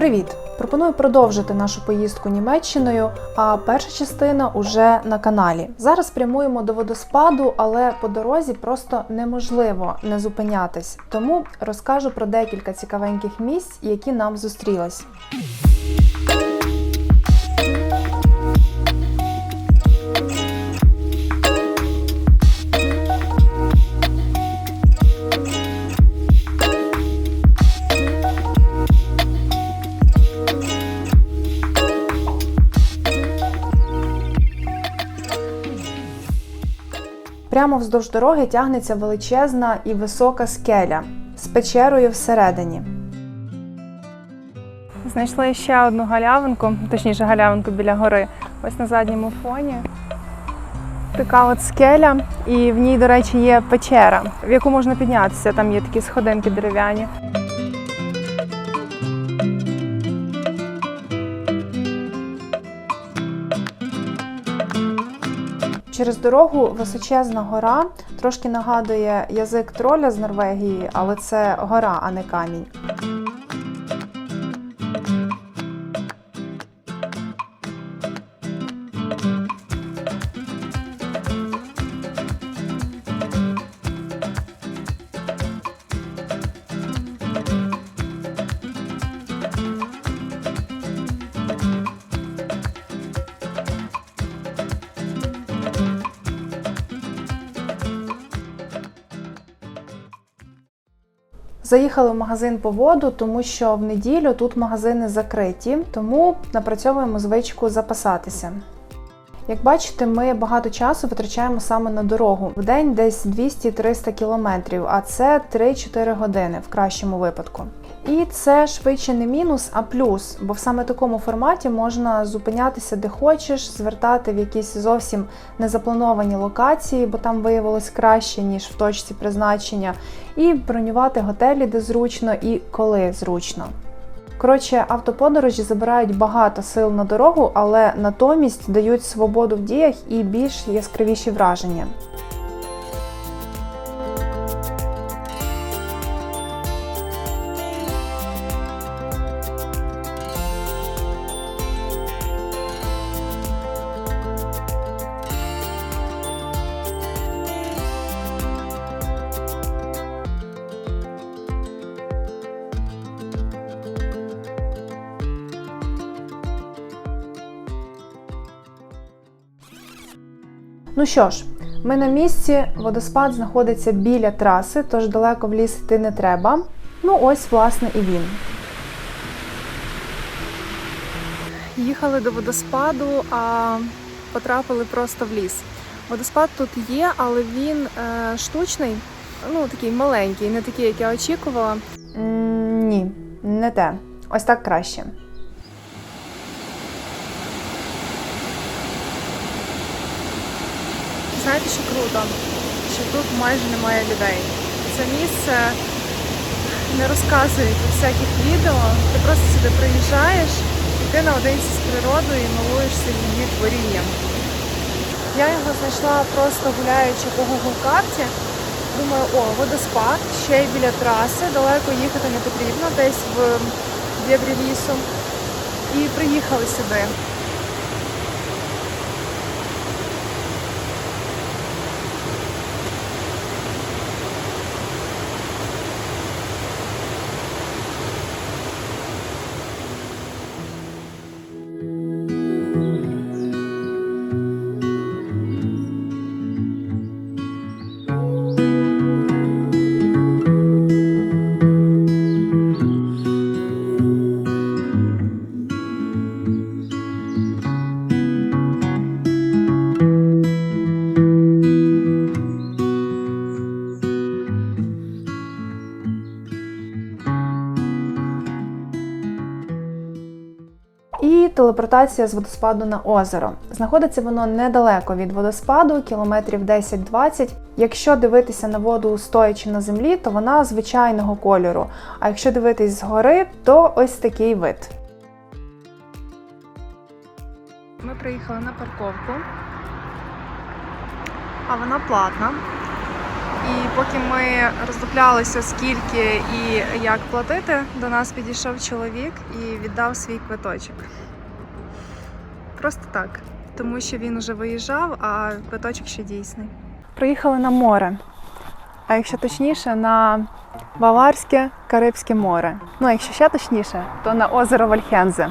Привіт! Пропоную продовжити нашу поїздку Німеччиною, а перша частина уже на каналі. Зараз прямуємо до водоспаду, але по дорозі просто неможливо не зупинятись. Тому розкажу про декілька цікавеньких місць, які нам зустрілись. Прямо вздовж дороги тягнеться величезна і висока скеля з печерою всередині. Знайшли ще одну галявинку, точніше галявинку біля гори. Ось на задньому фоні. Така от скеля, і в ній, до речі, є печера, в яку можна піднятися. Там є такі сходинки дерев'яні. Через дорогу височезна гора трошки нагадує язик троля з Норвегії, але це гора, а не камінь. Заїхали в магазин по воду, тому що в неділю тут магазини закриті, тому напрацьовуємо звичку запасатися. Як бачите, ми багато часу витрачаємо саме на дорогу. В день десь 200-300 кілометрів, а це 3-4 години в кращому випадку. І це швидше не мінус, а плюс, бо в саме такому форматі можна зупинятися де хочеш, звертати в якісь зовсім незаплановані локації, бо там виявилось краще, ніж в точці призначення, і бронювати готелі, де зручно і коли зручно. Коротше, автоподорожі забирають багато сил на дорогу, але натомість дають свободу в діях і більш яскравіші враження. Ну що ж, ми на місці. Водоспад знаходиться біля траси, тож далеко в ліс йти не треба. Ну ось, власне, і він. Їхали до водоспаду, а потрапили просто в ліс. Водоспад тут є, але він е, штучний, ну такий маленький, не такий, як я очікувала. Ні, не те. Ось так краще. Що? Що тут майже немає людей. Це місце не розказують у всяких відео. Ти просто сюди приїжджаєш, і ти наодинці з природою і милуєшся її творінням. Я його знайшла просто гуляючи по Google карті. Думаю, о, водоспад, ще й біля траси, далеко їхати не потрібно, десь в дебрі лісу. І приїхали сюди. Телепортація з водоспаду на озеро. Знаходиться воно недалеко від водоспаду, кілометрів 10-20. Якщо дивитися на воду стоячи на землі, то вона звичайного кольору. А якщо дивитись згори, то ось такий вид. Ми приїхали на парковку, а вона платна. І поки ми роздуплялися, скільки і як платити, до нас підійшов чоловік і віддав свій квиточок. Просто так. Тому що він уже виїжджав, а квиточок ще дійсний. Приїхали на море. А якщо точніше, на Баварське Карибське море. Ну, якщо ще точніше, то на озеро Вальхензе,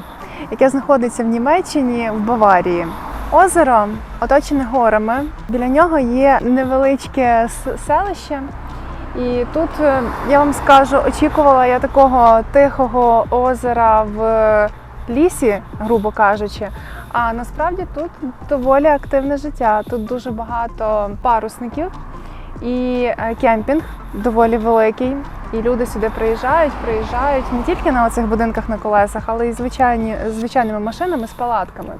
яке знаходиться в Німеччині в Баварії. Озеро оточене горами. Біля нього є невеличке селище. І тут е, я вам скажу, очікувала я такого тихого озера в лісі, грубо кажучи. А насправді тут доволі активне життя. Тут дуже багато парусників і е, кемпінг доволі великий. І люди сюди приїжджають, приїжджають не тільки на оцих будинках на колесах, але й звичайні, звичайними машинами з палатками.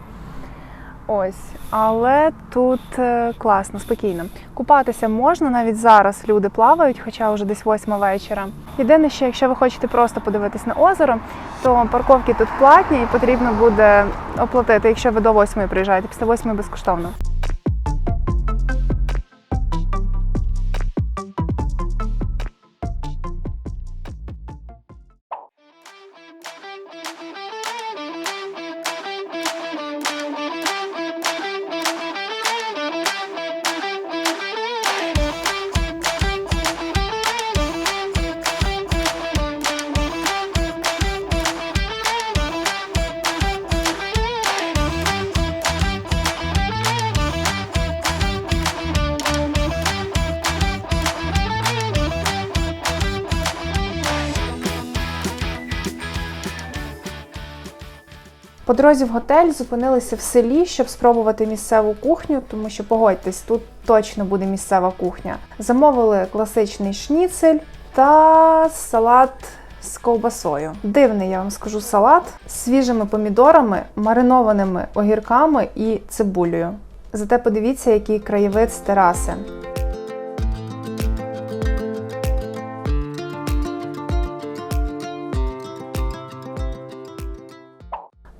Ось, але тут е, класно, спокійно. Купатися можна навіть зараз. Люди плавають, хоча вже десь восьма вечора. Єдине, що якщо ви хочете просто подивитись на озеро, то парковки тут платні і потрібно буде оплатити, якщо ви до восьмої приїжджаєте. Після восьмої безкоштовно. По дорозі в готель зупинилися в селі, щоб спробувати місцеву кухню, тому що погодьтесь, тут точно буде місцева кухня. Замовили класичний шніцель та салат з ковбасою. Дивний, я вам скажу, салат з свіжими помідорами, маринованими огірками і цибулею. Зате подивіться, який краєвид з тераси.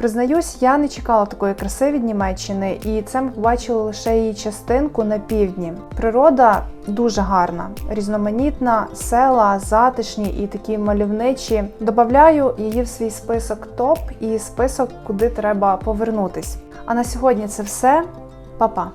Признаюсь, я не чекала такої краси від Німеччини, і це ми побачили лише її частинку на півдні. Природа дуже гарна, різноманітна, села, затишні і такі мальовничі. Добавляю її в свій список топ і список, куди треба повернутись. А на сьогодні це все. Па-па!